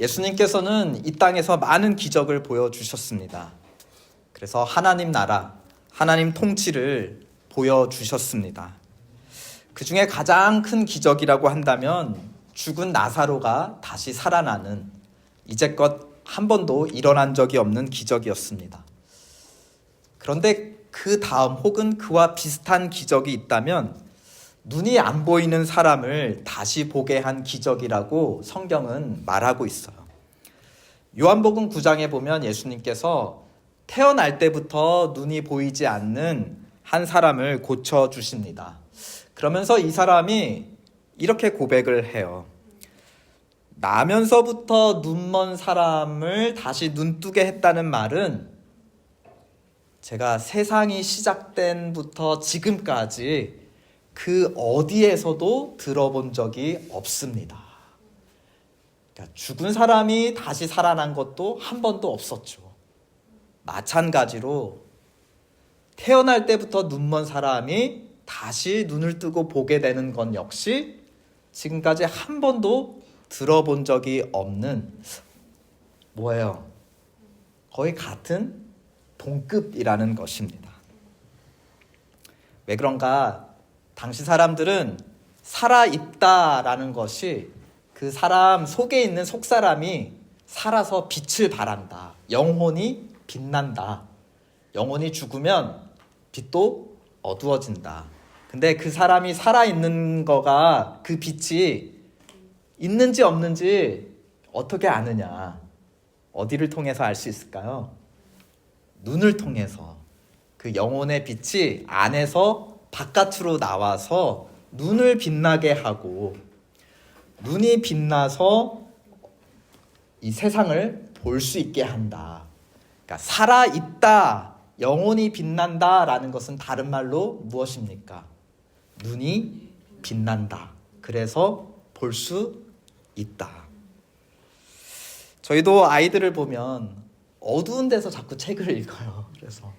예수님께서는 이 땅에서 많은 기적을 보여주셨습니다. 그래서 하나님 나라, 하나님 통치를 보여주셨습니다. 그 중에 가장 큰 기적이라고 한다면 죽은 나사로가 다시 살아나는 이제껏 한 번도 일어난 적이 없는 기적이었습니다. 그런데 그 다음 혹은 그와 비슷한 기적이 있다면 눈이 안 보이는 사람을 다시 보게 한 기적이라고 성경은 말하고 있어요. 요한복음 9장에 보면 예수님께서 태어날 때부터 눈이 보이지 않는 한 사람을 고쳐 주십니다. 그러면서 이 사람이 이렇게 고백을 해요. 나면서부터 눈먼 사람을 다시 눈뜨게 했다는 말은 제가 세상이 시작된부터 지금까지 그 어디에서도 들어본 적이 없습니다. 그러니까 죽은 사람이 다시 살아난 것도 한 번도 없었죠. 마찬가지로 태어날 때부터 눈먼 사람이 다시 눈을 뜨고 보게 되는 건 역시 지금까지 한 번도 들어본 적이 없는 뭐예요? 거의 같은 동급이라는 것입니다. 왜 그런가? 당시 사람들은 살아 있다라는 것이 그 사람 속에 있는 속 사람이 살아서 빛을 발한다. 영혼이 빛난다. 영혼이 죽으면 빛도 어두워진다. 근데 그 사람이 살아 있는 거가 그 빛이 있는지 없는지 어떻게 아느냐? 어디를 통해서 알 수 있을까요? 눈을 통해서 그 영혼의 빛이 안에서 바깥으로 나와서 눈을 빛나게 하고 눈이 빛나서 이 세상을 볼 수 있게 한다. 그러니까 살아 있다, 영혼이 빛난다라는 것은 다른 말로 무엇입니까? 눈이 빛난다. 그래서 볼 수 있다. 저희도 아이들을 보면 어두운 데서 자꾸 책을 읽어요. 그래서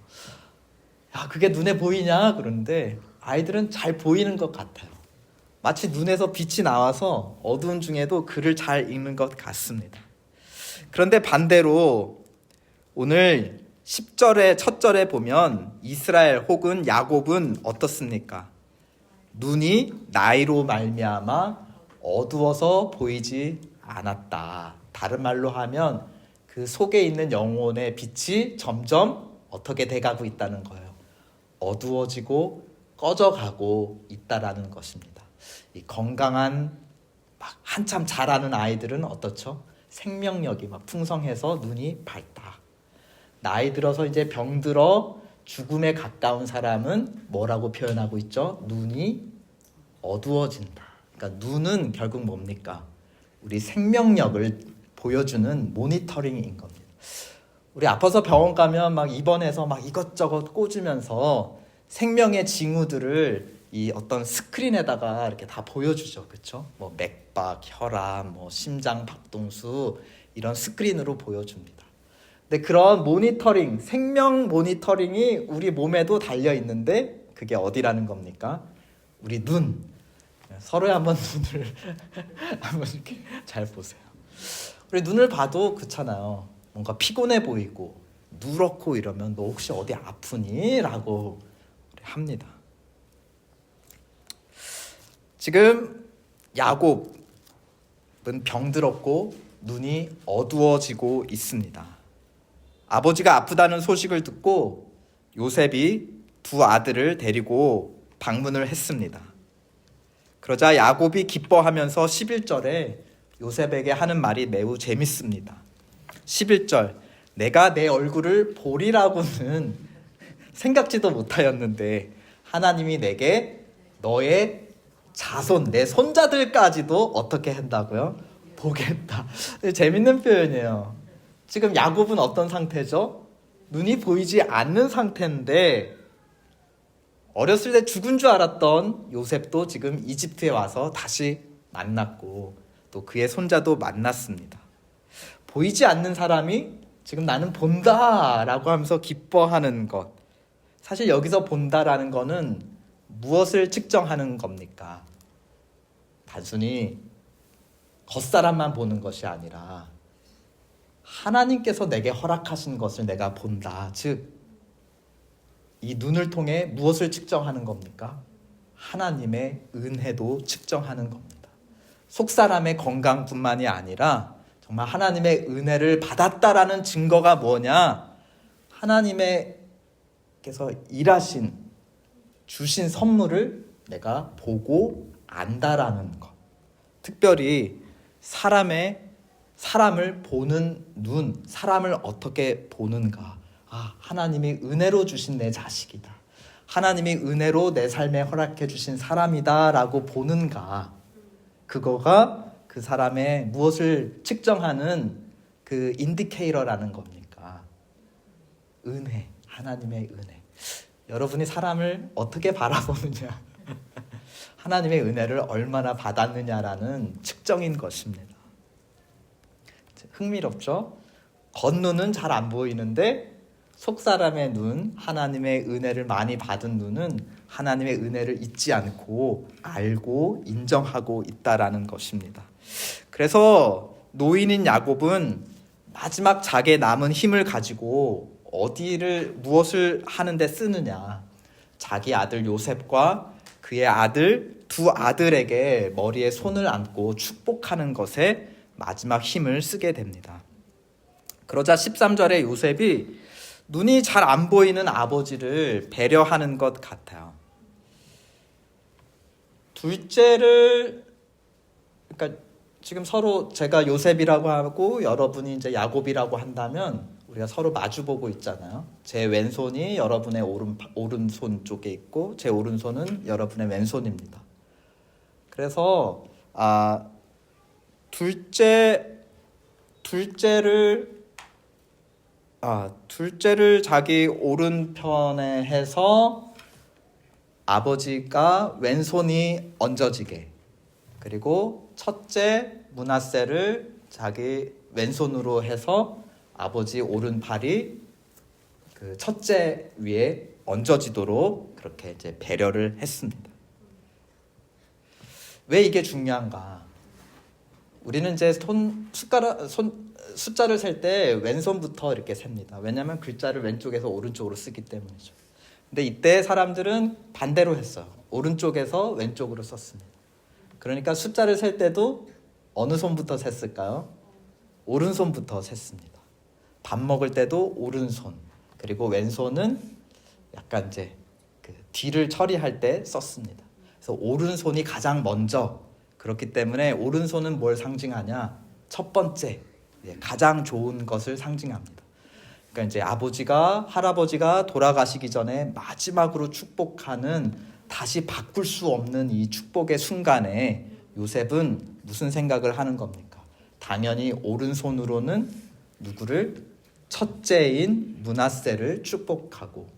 야 그게 눈에 보이냐 그러는데 아이들은 잘 보이는 것 같아요. 마치 눈에서 빛이 나와서 어두운 중에도 글을 잘 읽는 것 같습니다. 그런데 반대로 오늘 10절의 첫 절에 보면 이스라엘 혹은 야곱은 어떻습니까? 눈이 나이로 말미암아 어두워서 보이지 않았다. 다른 말로 하면 그 속에 있는 영혼의 빛이 점점 어떻게 돼가고 있다는 거예요. 어두워지고 꺼져가고 있다라는 것입니다. 이 건강한 막 한참 자라는 아이들은 어떻죠? 생명력이 막 풍성해서 눈이 밝다. 나이 들어서 이제 병들어 죽음에 가까운 사람은 뭐라고 표현하고 있죠? 눈이 어두워진다. 그러니까 눈은 결국 뭡니까? 우리 생명력을 보여주는 모니터링인 겁니다. 우리 아파서 병원 가면 막 입원해서 막 이것저것 꽂으면서 생명의 징후들을 이 어떤 스크린에다가 이렇게 다 보여주죠, 그렇죠? 뭐 맥박, 혈압, 뭐 심장 박동수 이런 스크린으로 보여줍니다. 근데 그런 모니터링, 생명 모니터링이 우리 몸에도 달려 있는데 그게 어디라는 겁니까? 우리 눈. 서로의 한번 눈을 한번 이렇게 잘 보세요. 우리 눈을 봐도 그렇잖아요. 뭔가 피곤해 보이고 누렇고 이러면 너 혹시 어디 아프니? 라고 합니다. 지금 야곱은 병들었고 눈이 어두워지고 있습니다. 아버지가 아프다는 소식을 듣고 요셉이 두 아들을 데리고 방문을 했습니다. 그러자 야곱이 기뻐하면서 11절에 요셉에게 하는 말이 매우 재밌습니다. 11절 내가 내 얼굴을 보리라고는 생각지도 못하였는데 하나님이 내게 너의 자손 내 손자들까지도 어떻게 한다고요? 보겠다. 재밌는 표현이에요. 지금 야곱은 어떤 상태죠? 눈이 보이지 않는 상태인데 어렸을 때 죽은 줄 알았던 요셉도 지금 이집트에 와서 다시 만났고 또 그의 손자도 만났습니다. 보이지 않는 사람이 지금 나는 본다라고 하면서 기뻐하는 것. 사실 여기서 본다라는 거는 무엇을 측정하는 겁니까? 단순히 겉사람만 보는 것이 아니라 하나님께서 내게 허락하신 것을 내가 본다. 즉, 이 눈을 통해 무엇을 측정하는 겁니까? 하나님의 은혜도 측정하는 겁니다. 속 사람의 건강뿐만이 아니라 정말 하나님의 은혜를 받았다라는 증거가 뭐냐? 하나님께서 일하신 주신 선물을 내가 보고 안다라는 것. 특별히 사람의 사람을 보는 눈, 사람을 어떻게 보는가. 아, 하나님이 은혜로 주신 내 자식이다. 하나님이 은혜로 내 삶에 허락해 주신 사람이다라고 보는가. 그거가 그 사람의 무엇을 측정하는 그 인디케이터라는 겁니까? 은혜, 하나님의 은혜. 여러분이 사람을 어떻게 바라보느냐. 하나님의 은혜를 얼마나 받았느냐라는 측정인 것입니다. 흥미롭죠? 겉눈은 잘 안 보이는데 속 사람의 눈, 하나님의 은혜를 많이 받은 눈은 하나님의 은혜를 잊지 않고 알고 인정하고 있다라는 것입니다. 그래서 노인인 야곱은 마지막 자기의 남은 힘을 가지고 어디를 무엇을 하는데 쓰느냐? 자기 아들 요셉과 그의 아들 두 아들에게 머리에 손을 얹고 축복하는 것에 마지막 힘을 쓰게 됩니다. 그러자 13절에 요셉이 눈이 잘 안 보이는 아버지를 배려하는 것 같아요. 둘째를 그러니까 지금 서로 제가 요셉이라고 하고 여러분이 이제 야곱이라고 한다면 우리가 서로 마주 보고 있잖아요. 제 왼손이 여러분의 오른 오른손 쪽에 있고 제 오른손은 여러분의 왼손입니다. 그래서 아 둘째 둘째를 아 둘째를 자기 오른편에 해서 아버지가 왼손이 얹어지게 그리고 첫째 문하세를 자기 왼손으로 해서 아버지 오른팔이 그 첫째 위에 얹어지도록 그렇게 이제 배려를 했습니다. 왜 이게 중요한가? 우리는 이제 손 숟가락 손 숫자를 셀 때 왼손부터 이렇게 셉니다. 왜냐하면 글자를 왼쪽에서 오른쪽으로 쓰기 때문이죠. 근데 이때 사람들은 반대로 했어요. 오른쪽에서 왼쪽으로 썼습니다. 그러니까 숫자를 셀 때도 어느 손부터 셌을까요? 오른손부터 셌습니다. 밥 먹을 때도 오른손 그리고 왼손은 약간 이제 그 뒤를 처리할 때 썼습니다. 그래서 오른손이 가장 먼저 그렇기 때문에 오른손은 뭘 상징하냐? 첫 번째 예, 가장 좋은 것을 상징합니다. 그러니까 이제 아버지가 할아버지가 돌아가시기 전에 마지막으로 축복하는 다시 바꿀 수 없는 이 축복의 순간에 요셉은 무슨 생각을 하는 겁니까? 당연히 오른손으로는 누구를 첫째인 문하세를 축복하고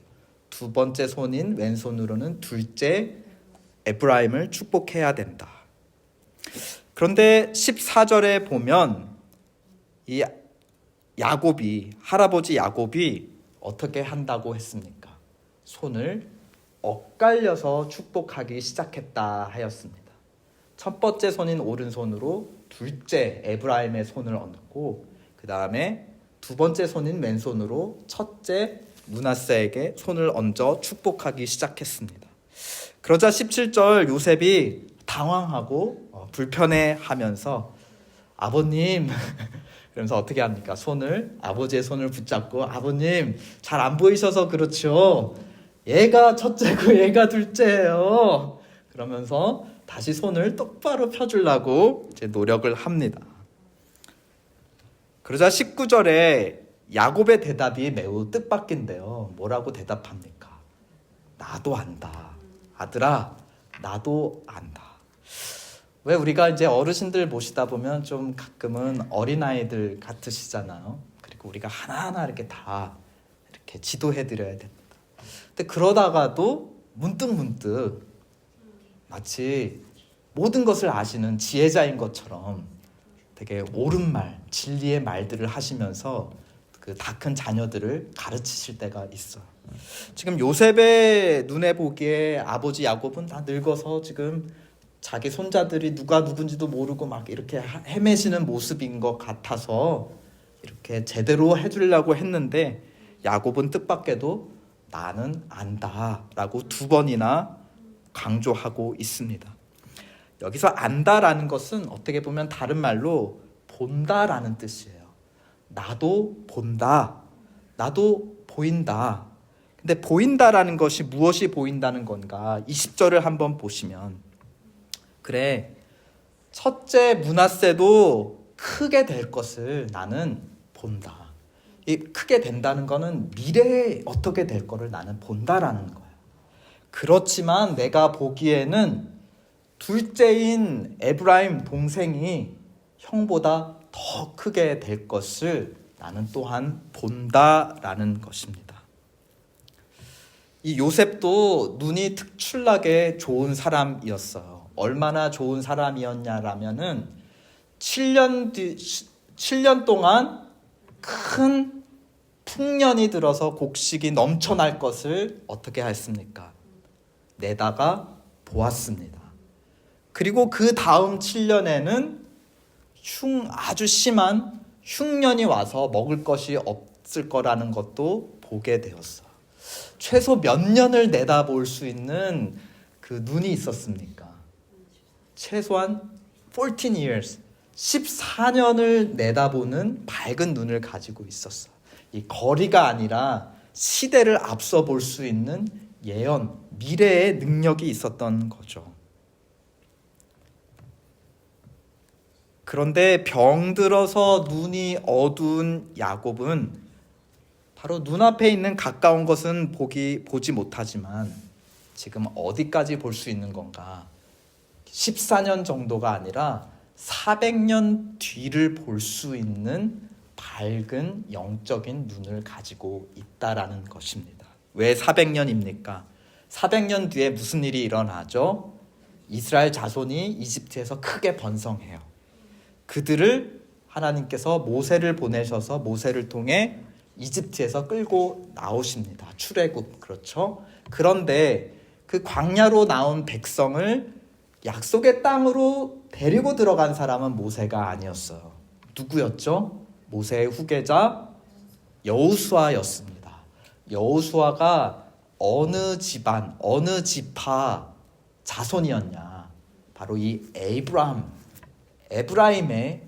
두 번째 손인 왼손으로는 둘째 에브라임을 축복해야 된다. 그런데 14절에 보면 이 야곱이 할아버지 야곱이 어떻게 한다고 했습니까? 손을 엇갈려서 축복하기 시작했다 하였습니다. 첫 번째 손인 오른손으로 둘째 에브라임의 손을 얹고 그 다음에 두 번째 손인 왼손으로 첫째 문하세에게 손을 얹어 축복하기 시작했습니다. 그러자 17절 요셉이 당황하고 어, 불편해하면서 아버님 그러면서 어떻게 합니까? 손을 아버지의 손을 붙잡고 아버님 잘 안 보이셔서 그렇죠. 얘가 첫째고 얘가 둘째예요. 그러면서 다시 손을 똑바로 펴주려고 이제 노력을 합니다. 그러자 19절에 야곱의 대답이 매우 뜻밖인데요. 뭐라고 대답합니까? 나도 안다. 아들아, 나도 안다. 왜 우리가 이제 어르신들 모시다 보면 좀 가끔은 어린아이들 같으시잖아요. 그리고 우리가 하나하나 이렇게 다 이렇게 지도해 드려야 됩니다. 근데 그러다가도 문득 문득 마치 모든 것을 아시는 지혜자인 것처럼 되게 옳은 말, 진리의 말들을 하시면서 그 다 큰 자녀들을 가르치실 때가 있어요. 지금 요셉의 눈에 보기에 아버지 야곱은 다 늙어서 지금 자기 손자들이 누가 누군지도 모르고 막 이렇게 헤매시는 모습인 것 같아서 이렇게 제대로 해주려고 했는데 야곱은 뜻밖에도 나는 안다 라고 두 번이나 강조하고 있습니다. 여기서 안다라는 것은 어떻게 보면 다른 말로 본다라는 뜻이에요. 나도 본다. 나도 보인다. 근데 보인다라는 것이 무엇이 보인다는 건가? 20절을 한번 보시면 그래. 첫째 문하세도 크게 될 것을 나는 본다. 이 크게 된다는 거는 미래에 어떻게 될 거를 나는 본다라는 거예요. 그렇지만 내가 보기에는 둘째인 에브라임 동생이 형보다 더 크게 될 것을 나는 또한 본다라는 것입니다. 이 요셉도 눈이 특출나게 좋은 사람이었어요. 얼마나 좋은 사람이었냐라면은 7년 뒤 7년 동안 큰 풍년이 들어서 곡식이 넘쳐날 것을 어떻게 했습니까? 내다가 보았습니다. 그리고 그 다음 7년에는 흉 아주 심한 흉년이 와서 먹을 것이 없을 거라는 것도 보게 되었어. 최소 몇 년을 내다볼 수 있는 그 눈이 있었습니까? 최소한 14 years, 14년을 내다보는 밝은 눈을 가지고 있었어. 이 거리가 아니라 시대를 앞서 볼 수 있는 예언, 미래의 능력이 있었던 거죠. 그런데 병들어서 눈이 어두운 야곱은 바로 눈앞에 있는 가까운 것은 보기 보지 못하지만 지금 어디까지 볼 수 있는 건가? 14년 정도가 아니라 400년 뒤를 볼 수 있는 밝은 영적인 눈을 가지고 있다라는 것입니다. 왜 400년입니까? 400년 뒤에 무슨 일이 일어나죠? 이스라엘 자손이 이집트에서 크게 번성해요. 그들을 하나님께서 모세를 보내셔서 모세를 통해 이집트에서 끌고 나오십니다. 출애굽 그렇죠? 그런데 그 광야로 나온 백성을 약속의 땅으로 데리고 들어간 사람은 모세가 아니었어요. 누구였죠? 모세의 후계자 여우수아였습니다. 여우수아가 어느 집안, 어느 지파 자손이었냐? 바로 이 에이브람, 에브라임의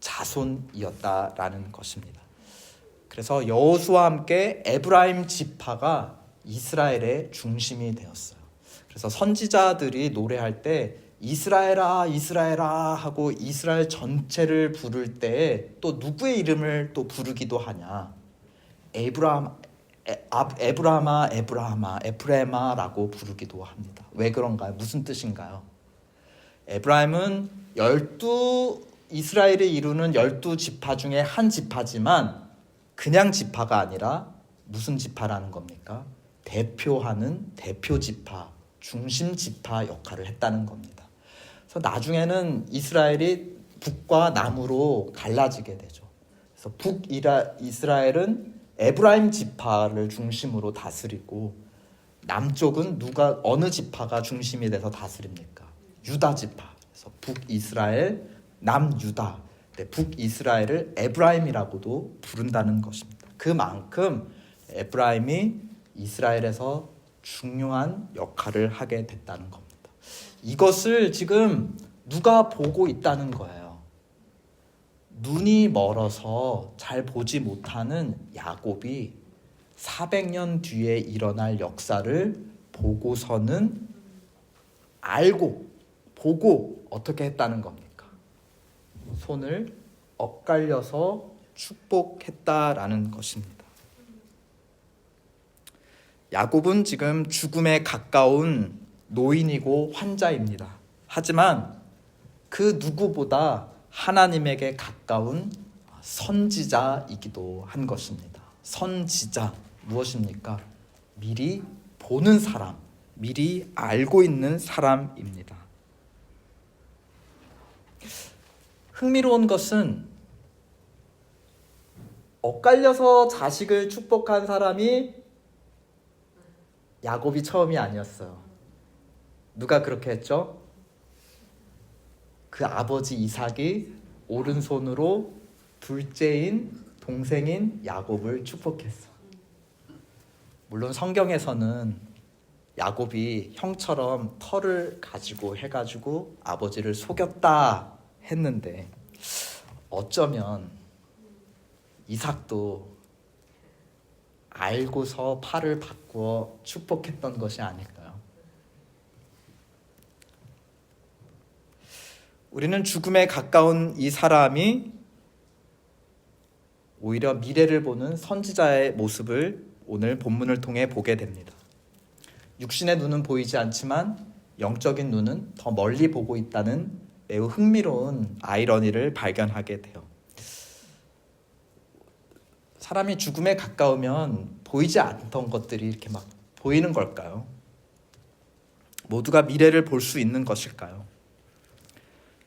자손이었다라는 것입니다. 그래서 여호수와 함께 에브라임 지파가 이스라엘의 중심이 되었어요. 그래서 선지자들이 노래할 때 이스라엘아 이스라엘아 하고 이스라엘 전체를 부를 때 또 누구의 이름을 또 부르기도 하냐? 에브라임 에, 에브라마 에브라마 에프레마라고 부르기도 합니다. 왜 그런가요? 무슨 뜻인가요? 에브라임은 열두 이스라엘이 이루는 열두 지파 중에 한 지파지만 그냥 지파가 아니라 무슨 지파라는 겁니까? 대표하는 대표 지파, 중심 지파 역할을 했다는 겁니다. 그래서 나중에는 이스라엘이 북과 남으로 갈라지게 되죠. 그래서 북이라 이스라엘은 에브라임 지파를 중심으로 다스리고 남쪽은 누가 어느 지파가 중심이 돼서 다스립니까? 유다 지파. 그래서 북 이스라엘, 남 유다. 네, 북 이스라엘을 에브라임이라고도 부른다는 것입니다. 그만큼 에브라임이 이스라엘에서 중요한 역할을 하게 됐다는 겁니다. 이것을 지금 누가 보고 있다는 거예요. 눈이 멀어서 잘 보지 못하는 야곱이 400년 뒤에 일어날 역사를 보고서는 알고 보고 어떻게 했다는 겁니까? 손을 엇갈려서 축복했다라는 것입니다. 야곱은 지금 죽음에 가까운 노인이고 환자입니다. 하지만 그 누구보다 하나님에게 가까운 선지자이기도 한 것입니다. 선지자 무엇입니까? 미리 보는 사람, 미리 알고 있는 사람입니다. 흥미로운 것은 엇갈려서 자식을 축복한 사람이 야곱이 처음이 아니었어요. 누가 그렇게 했죠? 그 아버지 이삭이 오른손으로 둘째인 동생인 야곱을 축복했어. 물론 성경에서는 야곱이 형처럼 털을 가지고 해가지고 아버지를 속였다 했는데 어쩌면 이삭도 알고서 팔을 바꾸어 축복했던 것이 아닐까요? 우리는 죽음에 가까운 이 사람이 오히려 미래를 보는 선지자의 모습을 오늘 본문을 통해 보게 됩니다. 육신의 눈은 보이지 않지만 영적인 눈은 더 멀리 보고 있다는 매우 흥미로운 아이러니를 발견하게 돼요. 사람이 죽음에 가까우면 보이지 않던 것들이 이렇게 막 보이는 걸까요? 모두가 미래를 볼 수 있는 것일까요?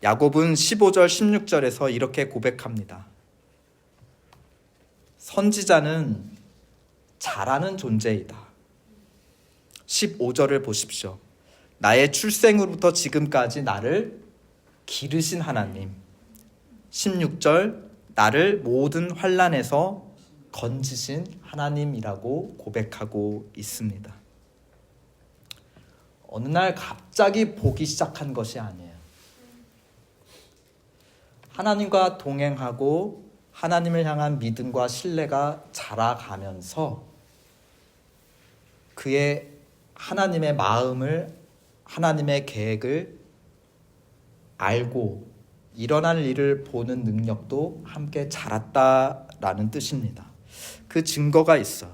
야곱은 15절 16절에서 이렇게 고백합니다. 선지자는 잘하는 존재이다. 15절을 보십시오. 나의 출생으로부터 지금까지 나를 기르신 하나님. 16절 나를 모든 환란에서 건지신 하나님이라고 고백하고 있습니다. 어느 날 갑자기 보기 시작한 것이 아니에요. 하나님과 동행하고 하나님을 향한 믿음과 신뢰가 자라가면서 그의 하나님의 마음을 하나님의 계획을 알고 일어날 일을 보는 능력도 함께 자랐다라는 뜻입니다. 그 증거가 있어.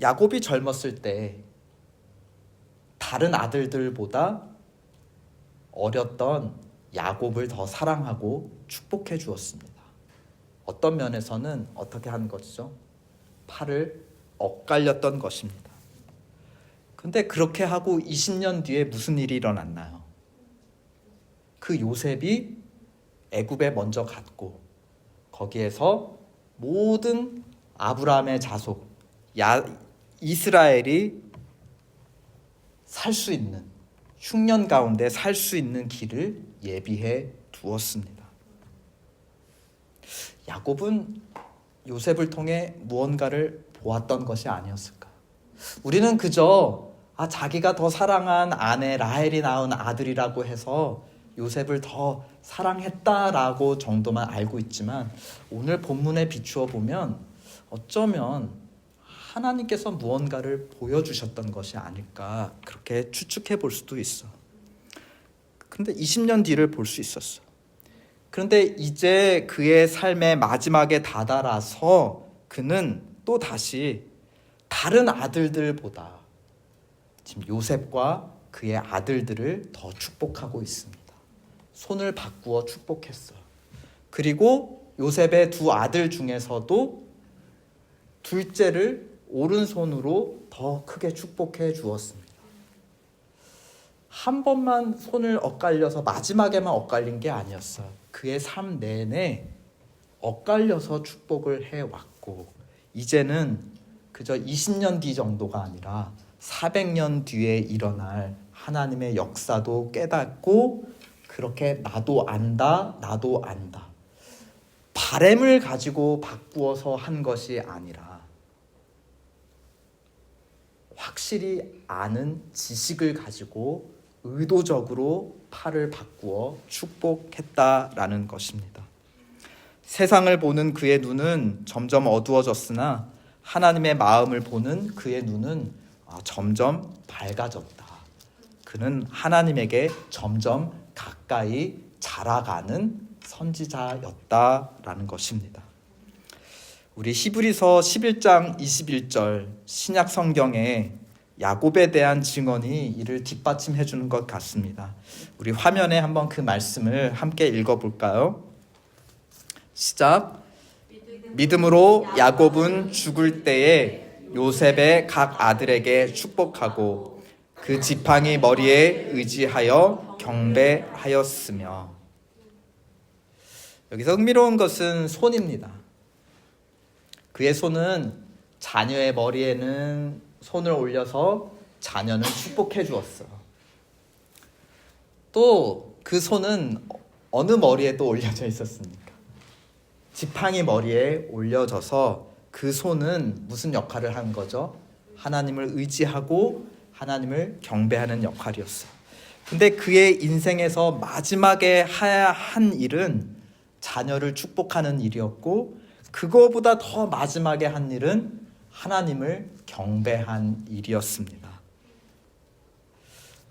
야곱이 젊었을 때 다른 아들들보다 어렸던 야곱을 더 사랑하고 축복해 주었습니다. 어떤 면에서는 어떻게 한 것이죠? 팔을 엇갈렸던 것입니다. 근데 그렇게 하고 20년 뒤에 무슨 일이 일어났나요? 그 요셉이 애굽에 먼저 갔고 거기에서 모든 아브라함의 자손 야, 이스라엘이 살 수 있는 흉년 가운데 살 수 있는 길을 예비해 두었습니다. 야곱은 요셉을 통해 무언가를 보았던 것이 아니었을까? 우리는 그저 아 자기가 더 사랑한 아내 라헬이 낳은 아들이라고 해서 요셉을 더 사랑했다라고 정도만 알고 있지만 오늘 본문에 비추어 보면 어쩌면 하나님께서 무언가를 보여주셨던 것이 아닐까 그렇게 추측해 볼 수도 있어. 그런데 20년 뒤를 볼 수 있었어. 그런데 이제 그의 삶의 마지막에 다다라서 그는 또 다시 다른 아들들보다 지금 요셉과 그의 아들들을 더 축복하고 있습니다. 손을 바꾸어 축복했어요. 그리고 요셉의 두 아들 중에서도 둘째를 오른손으로 더 크게 축복해 주었습니다. 한 번만 손을 엇갈려서 마지막에만 엇갈린 게 아니었어요. 그의 삶 내내 엇갈려서 축복을 해 왔고 이제는 그저 20년 뒤 정도가 아니라 400년 뒤에 일어날 하나님의 역사도 깨닫고 그렇게 나도 안다, 나도 안다. 바램을 가지고 바꾸어서 한 것이 아니라 확실히 아는 지식을 가지고 의도적으로 팔을 바꾸어 축복했다라는 것입니다. 세상을 보는 그의 눈은 점점 어두워졌으나 하나님의 마음을 보는 그의 눈은 아, 점점 밝아졌다. 그는 하나님에게 점점 가까이 자라가는 선지자였다라는 것입니다. 우리 히브리서 11장 21절 신약 성경에 야곱에 대한 증언이 이를 뒷받침해 주는 것 같습니다. 우리 화면에 한번 그 말씀을 함께 읽어 볼까요? 시작. 믿음으로 야곱은 죽을 때에 요셉의 각 아들에게 축복하고 그 지팡이 머리에 의지하여 경배하였으며 여기서 흥미로운 것은 손입니다. 그의 손은 자녀의 머리에는 손을 올려서 자녀는 축복해 주었어. 또 그 손은 어느 머리에 또 올려져 있었습니까? 지팡이 머리에 올려져서 그 손은 무슨 역할을 한 거죠? 하나님을 의지하고 하나님을 경배하는 역할이었어요. 근데 그의 인생에서 마지막에 해야 한 일은 자녀를 축복하는 일이었고 그거보다 더 마지막에 한 일은 하나님을 경배한 일이었습니다.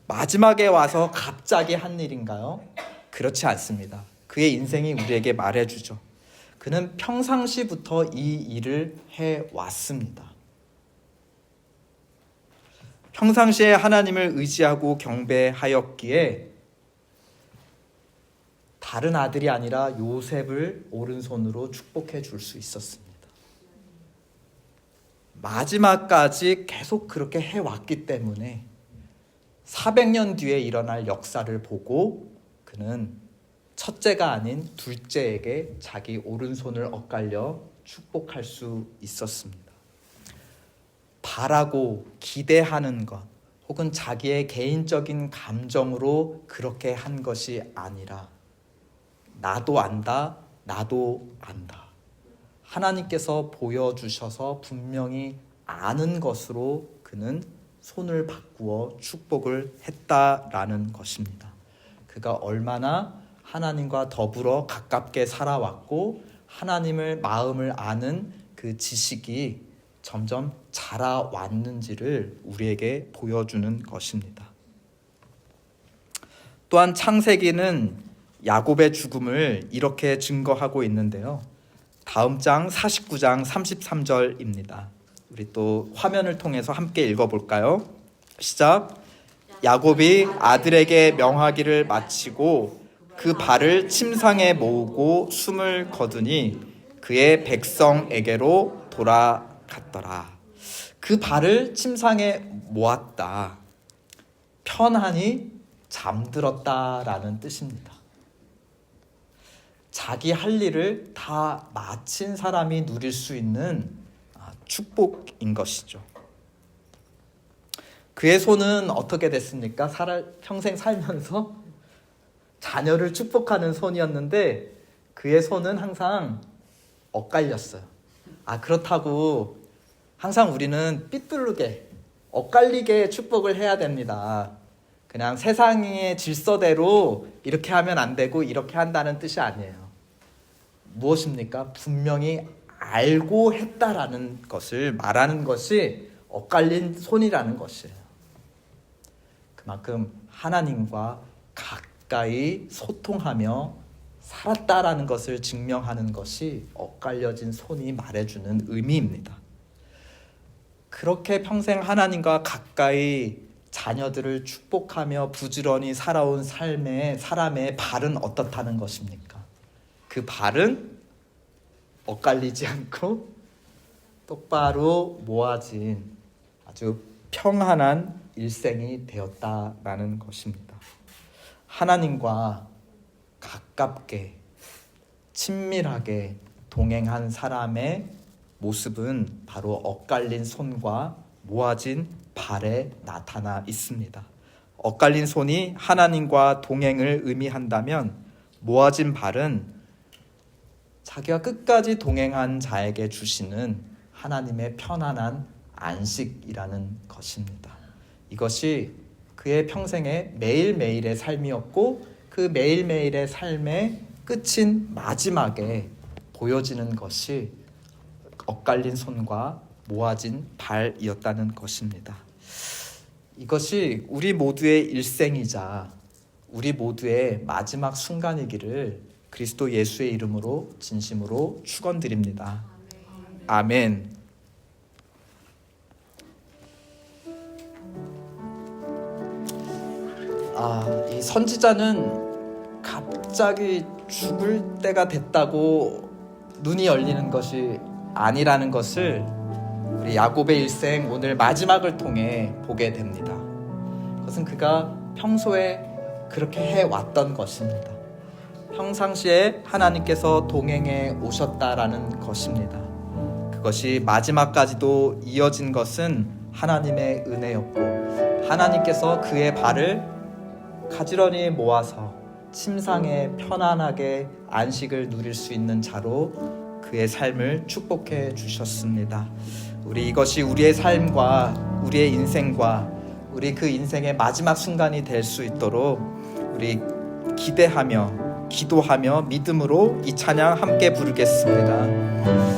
마지막에 와서 갑자기 한 일인가요? 그렇지 않습니다. 그의 인생이 우리에게 말해주죠. 그는 평상시부터 이 일을 해 왔습니다. 평상시에 하나님을 의지하고 경배하였기에 다른 아들이 아니라 요셉을 오른손으로 축복해 줄 수 있었습니다. 마지막까지 계속 그렇게 해 왔기 때문에 400년 뒤에 일어날 역사를 보고 그는 첫째가 아닌 둘째에게 자기 오른손을 엇갈려 축복할 수 있었습니다. 바라고 기대하는 것 혹은 자기의 개인적인 감정으로 그렇게 한 것이 아니라 나도 안다, 나도 안다. 하나님께서 보여주셔서 분명히 아는 것으로 그는 손을 바꾸어 축복을 했다라는 것입니다. 그가 얼마나 하나님과 더불어 가깝게 살아왔고 하나님을 마음을 아는 그 지식이 점점 자라왔는지를 우리에게 보여주는 것입니다. 또한 창세기는 야곱의 죽음을 이렇게 증거하고 있는데요. 다음 장 49장 33절입니다. 우리 또 화면을 통해서 함께 읽어볼까요? 시작. 야곱이 아들에게 명하기를 마치고 그 발을 침상에 모으고 숨을 거두니 그의 백성에게로 돌아 갔더라. 그 발을 침상에 모았다. 편안히 잠들었다라는 뜻입니다. 자기 할 일을 다 마친 사람이 누릴 수 있는 아, 축복인 것이죠. 그의 손은 어떻게 됐습니까? 살아, 평생 살면서 자녀를 축복하는 손이었는데 그의 손은 항상 엇갈렸어요. 아, 그렇다고 항상 우리는 삐뚤게 엇갈리게 축복을 해야 됩니다. 그냥 세상의 질서대로 이렇게 하면 안 되고 이렇게 한다는 뜻이 아니에요. 무엇입니까? 분명히 알고 했다라는 것을 말하는 것이 엇갈린 손이라는 것이에요. 그만큼 하나님과 가까이 소통하며 살았다라는 것을 증명하는 것이 엇갈려진 손이 말해주는 의미입니다. 그렇게 평생 하나님과 가까이 자녀들을 축복하며 부지런히 살아온 삶의 사람의 발은 어떻다는 것입니까? 그 발은 엇갈리지 않고 똑바로 모아진 아주 평안한 일생이 되었다라는 것입니다. 하나님과 가깝게 친밀하게 동행한 사람의 모습은 바로 엇갈린 손과 모아진 발에 나타나 있습니다. 엇갈린 손이 하나님과 동행을 의미한다면 모아진 발은 자기가 끝까지 동행한 자에게 주시는 하나님의 편안한 안식이라는 것입니다. 이것이 그의 평생의 매일매일의 삶이었고 그 매일매일의 삶의 끝인 마지막에 보여지는 것이 엇갈린 손과 모아진 발이었다는 것입니다. 이것이 우리 모두의 일생이자 우리 모두의 마지막 순간이기를 그리스도 예수의 이름으로 진심으로 축원드립니다. 아멘. 아, 이 선지자는 갑자기 죽을 때가 됐다고 눈이 열리는 것이 아니라는 것을 우리 야곱의 일생 오늘 마지막을 통해 보게 됩니다. 그것은 그가 평소에 그렇게 해 왔던 것입니다. 평상시에 하나님께서 동행해 오셨다라는 것입니다. 그것이 마지막까지도 이어진 것은 하나님의 은혜였고 하나님께서 그의 발을 가지런히 모아서 침상에 편안하게 안식을 누릴 수 있는 자로 그의 삶을 축복해 주셨습니다. 우리 이것이 우리의 삶과 우리의 인생과 우리 그 인생의 마지막 순간이 될 수 있도록 우리 기대하며 기도하며 믿음으로 이 찬양 함께 부르겠습니다.